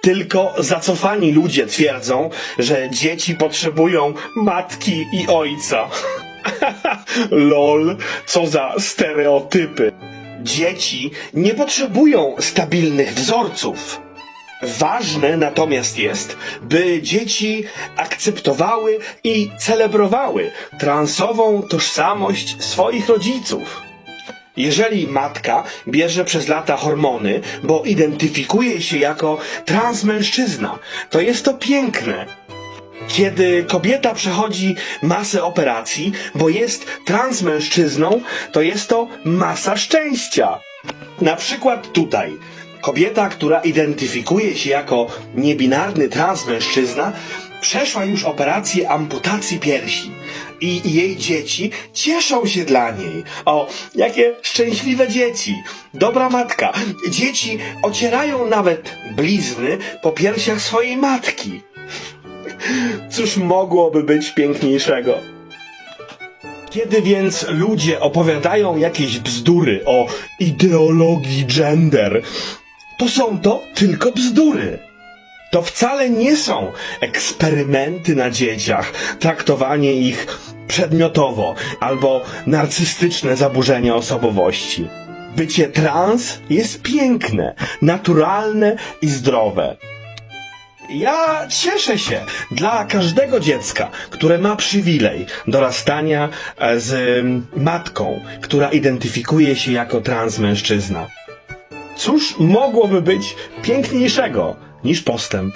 Tylko zacofani ludzie twierdzą, że dzieci potrzebują matki i ojca. Lol, co za stereotypy. Dzieci nie potrzebują stabilnych wzorców. Ważne natomiast jest, by dzieci akceptowały i celebrowały transową tożsamość swoich rodziców. Jeżeli matka bierze przez lata hormony, bo identyfikuje się jako transmężczyzna, to jest to piękne. Kiedy kobieta przechodzi masę operacji, bo jest transmężczyzną, to jest to masa szczęścia. Na przykład tutaj. Kobieta, która identyfikuje się jako niebinarny transmężczyzna, przeszła już operację amputacji piersi. I jej dzieci cieszą się dla niej. O, jakie szczęśliwe dzieci. Dobra matka. Dzieci ocierają nawet blizny po piersiach swojej matki. Cóż mogłoby być piękniejszego? Kiedy więc ludzie opowiadają jakieś bzdury o ideologii gender, to są to tylko bzdury. To wcale nie są eksperymenty na dzieciach, traktowanie ich przedmiotowo albo narcystyczne zaburzenie osobowości. Bycie trans jest piękne, naturalne i zdrowe. Ja cieszę się dla każdego dziecka, które ma przywilej dorastania e, z mm, matką, która identyfikuje się jako transmężczyzna. Cóż mogłoby być piękniejszego niż postęp?